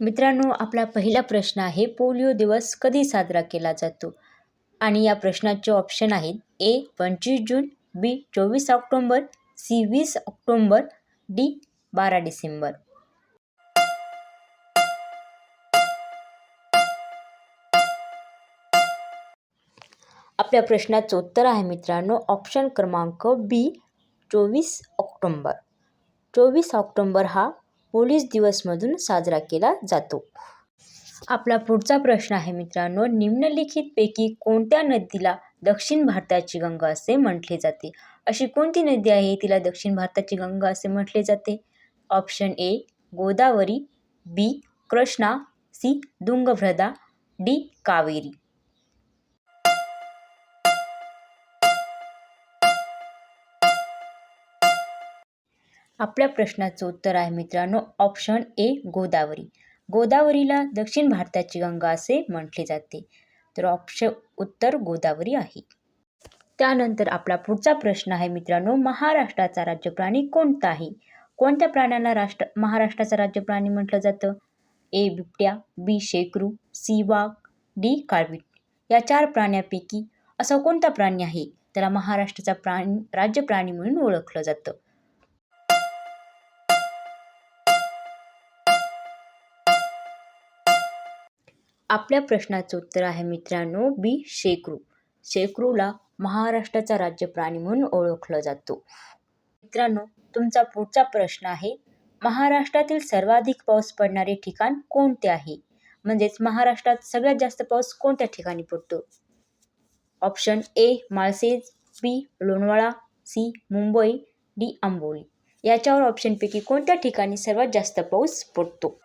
मित्रांनो आपला पहिला प्रश्न आहे पोलिओ दिवस कधी साजरा केला जातो? आणि या प्रश्नाचे ऑप्शन आहेत ए पंचवीस जून बी चोवीस ऑक्टोंबर सी वीस ऑक्टोंबर डी बारा डिसेंबर. आपल्या प्रश्नाचं उत्तर आहे मित्रांनो ऑप्शन क्रमांक बी चोवीस ऑक्टोंबर. चोवीस ऑक्टोंबर हा पोलीस दिवसमधून साजरा केला जातो. आपला पुढचा प्रश्न आहे मित्रांनो निम्नलिखितपैकी कोणत्या नदीला दक्षिण भारताची गंगा असे म्हटले जाते? अशी कोणती नदी आहे? तिला दक्षिण भारताची गंगा असे म्हटले जाते. Option A Godavari B Krishna C Tungabhadra D Kaveri. आपल्या प्रश्नाचं उत्तर आहे मित्रांनो ऑप्शन ए गोदावरी. गोदावरीला दक्षिण भारताची गंगा असे म्हटले जाते. तर ऑप्शन उत्तर गोदावरी आहे. त्यानंतर आपला पुढचा प्रश्न आहे मित्रांनो महाराष्ट्राचा राज्यप्राणी कोणता आहे? कोणत्या प्राण्याला राष्ट्र महाराष्ट्राचा राज्यप्राणी म्हटलं जातं? ए बिबट्या बी शेकरू सी वाघ डी काळवीट या चार प्राण्यापैकी असा कोणता प्राणी आहे? त्याला महाराष्ट्राचा प्राणी राज्यप्राणी म्हणून ओळखलं जातं. आपल्या प्रश्नाचं उत्तर आहे मित्रांनो बी. शेकरू. शेकरूला महाराष्ट्राचा राज्य प्राणी म्हणून ओळखलं जातो. मित्रांनो तुमचा पुढचा प्रश्न आहे महाराष्ट्रातील सर्वाधिक पाऊस पडणारे ठिकाण कोणते आहे? म्हणजेच महाराष्ट्रात सगळ्यात जास्त पाऊस कोणत्या ठिकाणी पडतो? Option A Malshej B Lonavala C Mumbai D Amboli. याच्यावर ऑप्शनपैकी कोणत्या ठिकाणी सर्वात जास्त पाऊस पडतो?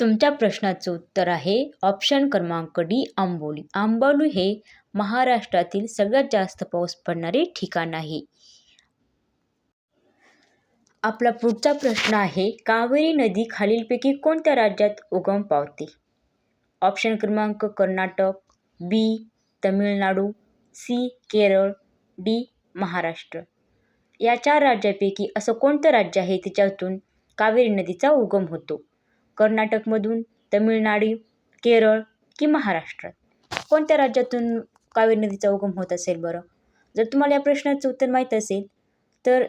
तुमच्या प्रश्नाचं उत्तर आहे ऑप्शन क्रमांक डी आंबोली. आंबोली हे महाराष्ट्रातील सगळ्यात जास्त पाऊस पडणारे ठिकाण आहे. आपला पुढचा प्रश्न आहे कावेरी नदी खालीलपैकी कोणत्या राज्यात उगम पावते? ऑप्शन क्रमांक Karnataka B Tamil Nadu C Kerala D Maharashtra. या चार राज्यापैकी असं कोणतं राज्य आहे त्याच्यातून कावेरी नदीचा उगम होतो? कर्नाटकमधून तमिळनाडू केरळ की महाराष्ट्रात? कोणत्या राज्यातून कावेरी नदीचा उगम होत असेल बरं? जर तुम्हाला या प्रश्नाचं उत्तर माहीत असेल तर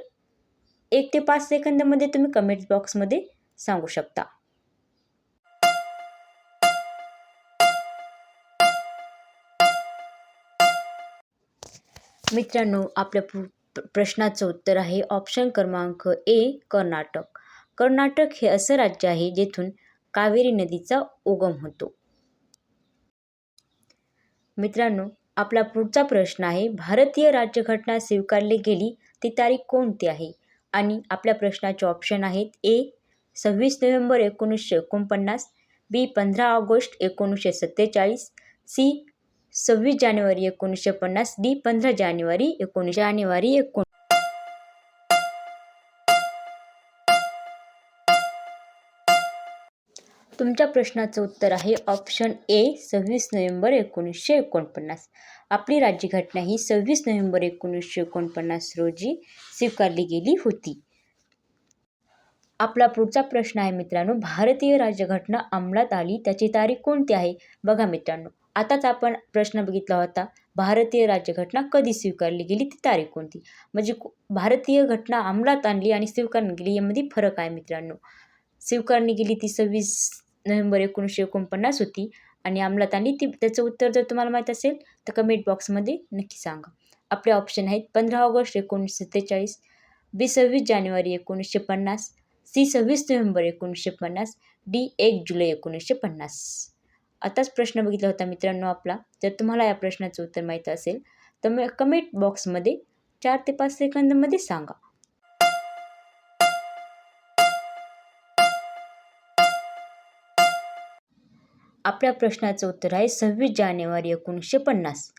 एक ते पाच सेकंदामध्ये तुम्ही कमेंट बॉक्समध्ये सांगू शकता. मित्रांनो आपल्या प्र प्रश्नाचं उत्तर आहे ऑप्शन क्रमांक ए कर्नाटक. कर्नाटक हे असं राज्य आहे जेथून कावेरी नदीचा उगम होतो. मित्रांनो आपला पुढचा प्रश्न आहे भारतीय राज्यघटना स्वीकारली गेली ती तारीख कोणती आहे? आणि आपल्या प्रश्नाचे ऑप्शन आहेत ए सव्वीस नोव्हेंबर एकोणीसशे एकोणपन्नास बी पंधरा ऑगस्ट एकोणीसशे सत्तेचाळीस सी सव्वीस जानेवारी एकोणीसशे पन्नास डी पंधरा जानेवारी एकोणीस जानेवारी एकोण तुमच्या प्रश्नाचं उत्तर आहे ऑप्शन ए सव्वीस नोव्हेंबर एकोणीसशे एकोणपन्नास. आपली राज्यघटना ही सव्वीस नोव्हेंबर एकोणीसशे एकोणपन्नास रोजी स्वीकारली गेली होती. आपला पुढचा प्रश्न आहे मित्रांनो भारतीय राज्यघटना अंमलात आली त्याची तारीख कोणती आहे? बघा मित्रांनो आताच आपण प्रश्न बघितला होता भारतीय राज्यघटना कधी स्वीकारली गेली ती तारीख कोणती? म्हणजे भारतीय घटना अंमलात आणली आणि स्वीकारली गेली यामध्ये फरक आहे मित्रांनो. स्वीकारली गेली ती सव्वीस नोव्हेंबर एकोणीसशे एकोणपन्नास होती. आणि अंमलात आणली ती त्याचं उत्तर जर तुम्हाला माहीत असेल तर कमेंट बॉक्समध्ये नक्की सांगा. आपले ऑप्शन आहेत पंधरा ऑगस्ट एकोणीसशे सत्तेचाळीस बी सव्वीस जानेवारी एकोणीसशे पन्नास सी सव्वीस नोव्हेंबर एकोणीसशे पन्नास डी एक जुलै एकोणीसशे पन्नास. आताच प्रश्न बघितला होता मित्रांनो आपला. जर तुम्हाला या प्रश्नाचं उत्तर माहीत असेल तर मग कमेंट बॉक्समध्ये चार ते पाच सेकंदमध्ये सांगा. आपल्या प्रश्नाचं उत्तर आहे सव्वीस जानेवारी एकोणीसशे पन्नास.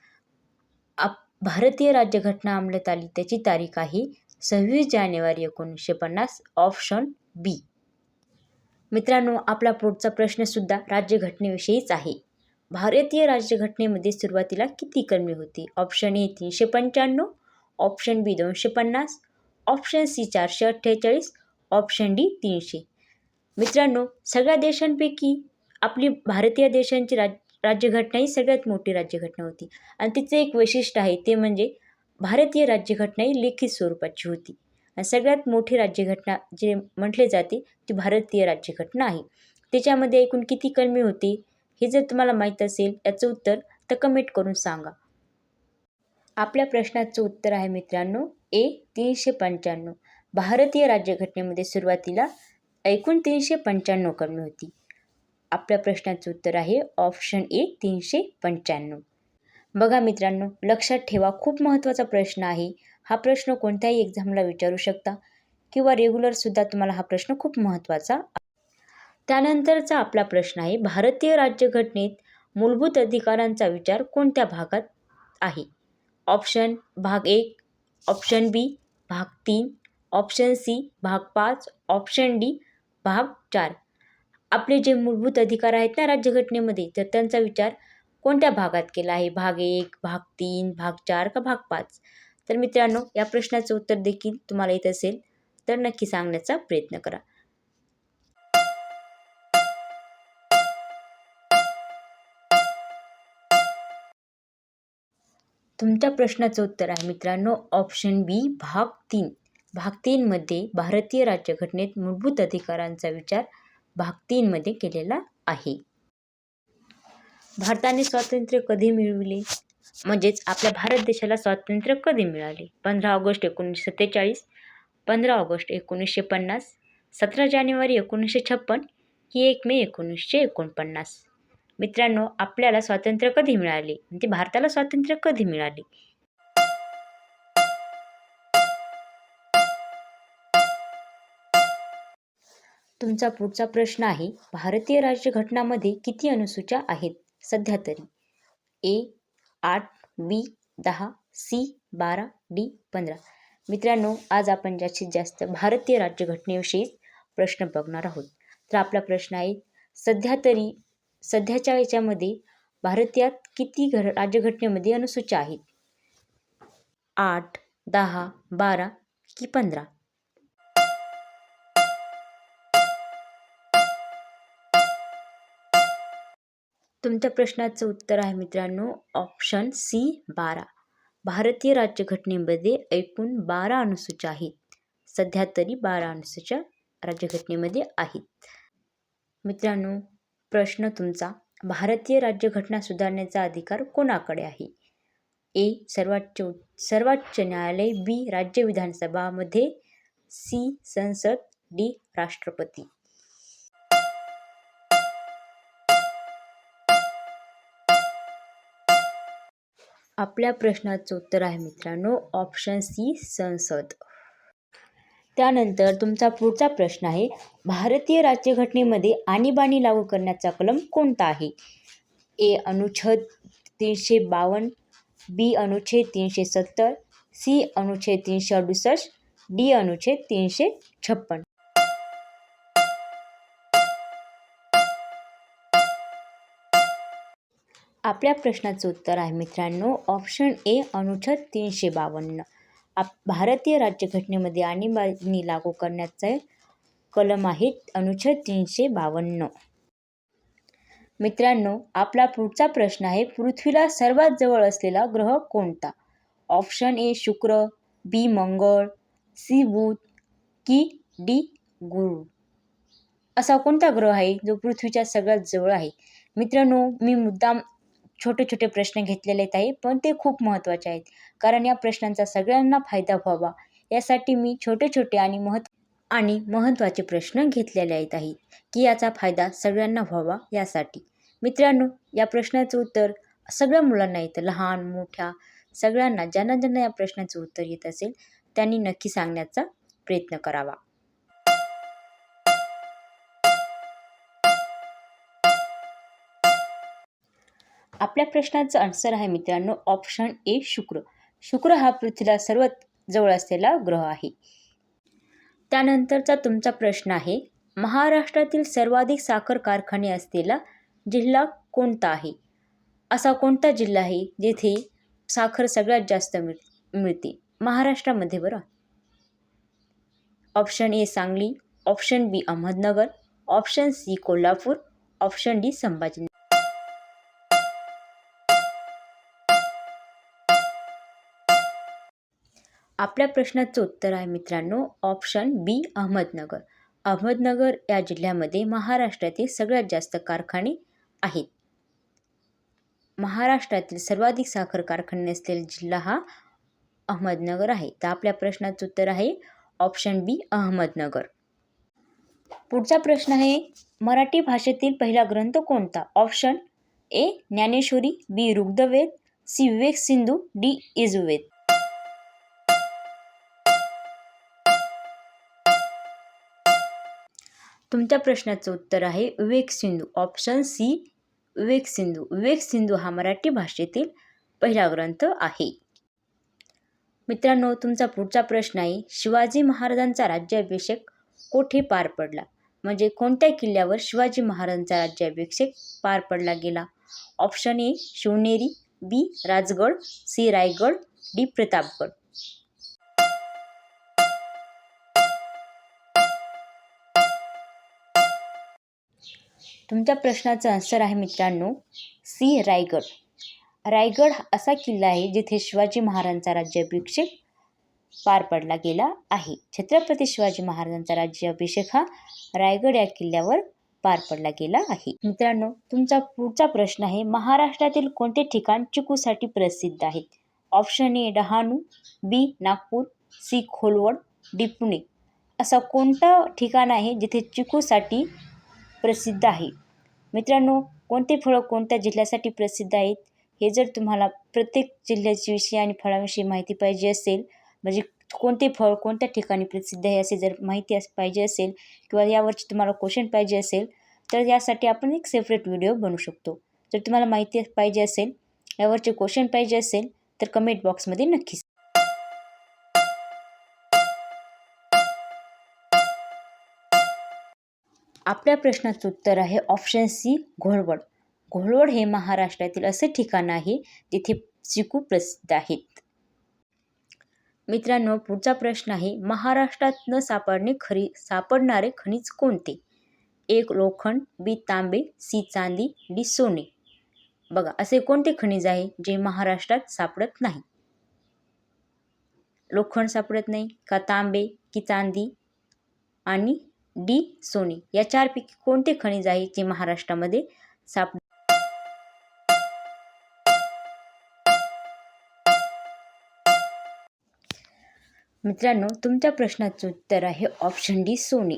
आप भारतीय राज्यघटना अंमलात आली. त्याची तारीख आहे सव्वीस जानेवारी एकोणीसशे पन्नास ऑप्शन बी मित्रांनो आपला पुढचा प्रश्नसुद्धा राज्यघटनेविषयीच आहे. भारतीय राज्यघटनेमध्ये सुरुवातीला किती कलमे होती? ऑप्शन ए तीनशे पंच्याण्णव ऑप्शन बी दोनशे पन्नास ऑप्शन सी चारशे अठ्ठेचाळीस ऑप्शन डी तीनशे. मित्रांनो सगळ्या देशांपैकी आपली भारतीय देशांची राज राज्यघटना ही सगळ्यात मोठी राज्यघटना होती. आणि तिचं एक वैशिष्ट्य आहे ते म्हणजे भारतीय राज्यघटना ही लिखित स्वरूपाची होती. आणि सगळ्यात मोठी राज्यघटना जे म्हटले जाते ती भारतीय राज्यघटना आहे. त्याच्यामध्ये एकूण किती कलमे होती हे जर तुम्हाला माहीत असेल याचं उत्तर तर कमेंट करून सांगा. आपल्या प्रश्नाचं उत्तर आहे मित्रांनो ए तीनशे पंच्याण्णव. भारतीय राज्यघटनेमध्ये सुरुवातीला एकूण तीनशे पंच्याण्णव कलमे होती. आपल्या प्रश्नाचं उत्तर आहे ऑप्शन ए तीनशे पंच्याण्णव. बघा मित्रांनो लक्षात ठेवा खूप महत्त्वाचा प्रश्न आहे. हा प्रश्न कोणत्याही एक्झामला विचारू शकता किंवा रेग्युलरसुद्धा तुम्हाला हा प्रश्न खूप महत्त्वाचा त्यानंतरचा आपला प्रश्न आहे भारतीय राज्यघटनेत मूलभूत अधिकारांचा विचार कोणत्या भागात आहे? ऑप्शन भाग एक ऑप्शन बी भाग तीन ऑप्शन सी भाग पाच ऑप्शन डी भाग चार. आपले जे मूलभूत अधिकार आहेत ना राज्यघटनेमध्ये तर त्यांचा विचार कोणत्या भागात केला आहे? भाग एक भाग तीन भाग चार का भाग पाच? तर मित्रांनो या प्रश्नाचं उत्तर देखील तुम्हाला येत असेल तर नक्की सांगण्याचा प्रयत्न करा. तुमच्या प्रश्नाचं उत्तर आहे मित्रांनो ऑप्शन बी भाग तीन. भाग तीनमध्ये भारतीय राज्यघटनेत मूलभूत अधिकारांचा विचार भाग तीनमध्ये केलेला आहे. भारताने स्वातंत्र्य कधी मिळविले? म्हणजेच आपल्या भारत देशाला स्वातंत्र्य कधी मिळाले? पंधरा ऑगस्ट एकोणीसशे सत्तेचाळीस पंधरा ऑगस्ट एकोणीसशे पन्नास सतरा जानेवारी एकोणीसशे छप्पन ही एक मे एकोणीसशे एकोणपन्नास. मित्रांनो आपल्याला स्वातंत्र्य कधी मिळाले? म्हणजे भारताला स्वातंत्र्य कधी मिळाले? तुमचा पुढचा प्रश्न आहे भारतीय राज्यघटनामध्ये किती अनुसूच्या आहेत? सध्या तरी. ए आठ बी दहा सी बारा डी पंधरा. मित्रांनो आज आपण जास्तीत जास्त भारतीय राज्यघटनेविषयी प्रश्न बघणार आहोत. तर आपला प्रश्न आहे सध्या तरी सध्याच्या याच्यामध्ये भारतीयात किती घ राज्यघटनेमध्ये अनुसूच्या आहेत? आठ दहा बारा की पंधरा? तुमच्या प्रश्नाचं उत्तर आहे मित्रांनो ऑप्शन सी बारा. भारतीय राज्यघटनेमध्ये एकूण बारा अनुसूच्या आहेत. सध्या तरी बारा अनुसूच्या राज्यघटनेमध्ये आहेत. मित्रांनो प्रश्न तुमचा भारतीय राज्यघटना सुधारण्याचा अधिकार कोणाकडे आहे? ए सर्वोच्च सर्वोच्च न्यायालय बी राज्य विधानसभामध्ये सी संसद डी राष्ट्रपती. आपल्या प्रश्नाचं उत्तर आहे मित्रांनो ऑप्शन सी संसद. त्यानंतर तुमचा पुढचा प्रश्न आहे भारतीय राज्यघटनेमध्ये आणीबाणी लागू करण्याचा कलम कोणता आहे? ए अनुच्छेद तीनशे बावन्न बी अनुच्छेद तीनशे सत्तर सी अनुच्छेद तीनशे अडुसष्ट डी अनुच्छेद तीनशे छप्पन. आपल्या प्रश्नाचं उत्तर आहे मित्रांनो. ऑप्शन ए अनुच्छेद तीनशे बावन्न. आप भारतीय राज्यघटनेमध्ये आणीबाणी लागू करण्याचे कलम आहेत अनुच्छेद तीनशे बावन्न. मित्रांनो आपला पुढचा प्रश्न आहे पृथ्वीला सर्वात जवळ असलेला ग्रह कोणता? ऑप्शन ए शुक्र बी मंगळ सी बुध की डी गुरु. असा कोणता ग्रह आहे जो पृथ्वीच्या सगळ्यात जवळ आहे? मित्रांनो मी मुद्दाम छोटे छोटे प्रश्न घेतलेले आहेत आहे पण ते खूप महत्त्वाचे आहेत. कारण या प्रश्नांचा सगळ्यांना फायदा व्हावा. यासाठी मी छोटे छोटे आणि महत् आणि महत्त्वाचे प्रश्न घेतलेले आहेत आहे की याचा फायदा सगळ्यांना व्हावा यासाठी. मित्रांनो या प्रश्नाचं उत्तर सगळ्या मुलांना येतं. लहान मोठ्या सगळ्यांना ज्यांना ज्यांना या प्रश्नाचं उत्तर येत असेल त्यांनी नक्की सांगण्याचा प्रयत्न करावा. आपल्या प्रश्नाचं आन्सर आहे मित्रांनो. ऑप्शन ए शुक्र. शुक्र हा पृथ्वीला सर्वात जवळ असलेला ग्रह आहे. त्यानंतरचा तुमचा प्रश्न आहे महाराष्ट्रातील सर्वाधिक साखर कारखाने असलेला जिल्हा कोणता आहे? असा कोणता जिल्हा आहे जेथे साखर सगळ्यात जास्त मिळ मिळते? महाराष्ट्रामध्ये बरं. Option A Sangli. Option B Ahmednagar. Option C Kolhapur. Option D Sambhaji आपल्या प्रश्नाचं उत्तर आहे मित्रांनो ऑप्शन बी अहमदनगर. अहमदनगर या जिल्ह्यामध्ये महाराष्ट्रातील सगळ्यात जास्त कारखाने आहेत. महाराष्ट्रातील सर्वाधिक साखर कारखाने असलेला जिल्हा हा अहमदनगर आहे. तर आपल्या प्रश्नाचं उत्तर आहे ऑप्शन बी अहमदनगर. पुढचा प्रश्न आहे मराठी भाषेतील पहिला ग्रंथ कोणता? Option A Dnyaneshwari B Rigveda C Vivek Sindhu D Yajurveda तुमच्या प्रश्नाचं उत्तर आहे विवेक Sindhu. Option C Vivek Sindhu. विवेक सिंधू हा मराठी भाषेतील पहिला ग्रंथ आहे. मित्रांनो तुमचा पुढचा प्रश्न आहे शिवाजी महाराजांचा राज्याभिषेक कोठे पार पडला? म्हणजे कोणत्या किल्ल्यावर शिवाजी महाराजांचा राज्याभिषेक पार पडला गेला? Option A Shivneri B Rajgad C Raigad D Pratapgad. तुमच्या प्रश्नाचं आन्सर आहे मित्रांनो सी. रायगड. रायगड हा असा किल्ला आहे जिथे शिवाजी महाराजांचा राज्याभिषेक पार पडला गेला आहे. छत्रपती शिवाजी महाराजांचा राज्याभिषेक हा रायगड या किल्ल्यावर पार पडला गेला आहे. मित्रांनो तुमचा पुढचा प्रश्न आहे महाराष्ट्रातील कोणते ठिकाण चिकूसाठी प्रसिद्ध आहेत? Option A Dahanu B Nagpur C Kholvad D Pune. असं कोणतं ठिकाण आहे जिथे चिकूसाठी प्रसिद्ध आहे? मित्रांनो कोणते फळं कोणत्या जिल्ह्यासाठी प्रसिद्ध आहेत? हे जर तुम्हाला प्रत्येक जिल्ह्याची विषयी आणि फळाविषयी माहिती पाहिजे असेल म्हणजे कोणते फळ कोणत्या ठिकाणी प्रसिद्ध आहे असे जर माहिती अस पाहिजे असेल किंवा यावरची तुम्हाला क्वेश्चन पाहिजे असेल तर यासाठी आपण एक सेपरेट व्हिडिओ बनवू शकतो. जर तुम्हाला माहिती पाहिजे असेल यावरचे क्वेश्चन पाहिजे असेल तर कमेंट बॉक्समध्ये नक्कीच आपल्या प्रश्नाचं उत्तर आहे ऑप्शन सी घोळवड. घोळवड हे महाराष्ट्रातील असे ठिकाण आहे जिथे चिकू प्रसिद्ध आहेत. मित्रांनो पुढचा प्रश्न आहे महाराष्ट्रात न सापडणे खरी सापडणारे खनिज कोणते? एक लोखंड बी तांबे सी चांदी डी सोने. बघा असे कोणते खनिज आहे जे महाराष्ट्रात सापडत नाही? लोखंड सापडत नाही का तांबे की चांदी? आणि डी सोने या चारपैकी कोणते खनिज आहे जे महाराष्ट्रामध्ये साप मित्रांनो तुमच्या प्रश्नाचं उत्तर आहे ऑप्शन डी सोने.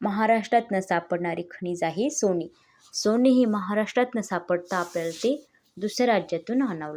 महाराष्ट्रात न सापडणारे खनिज आहे सोने. सोने हे महाराष्ट्रात न सापडता आपल्याला ते दुसऱ्या राज्यातून आणावं लागतं.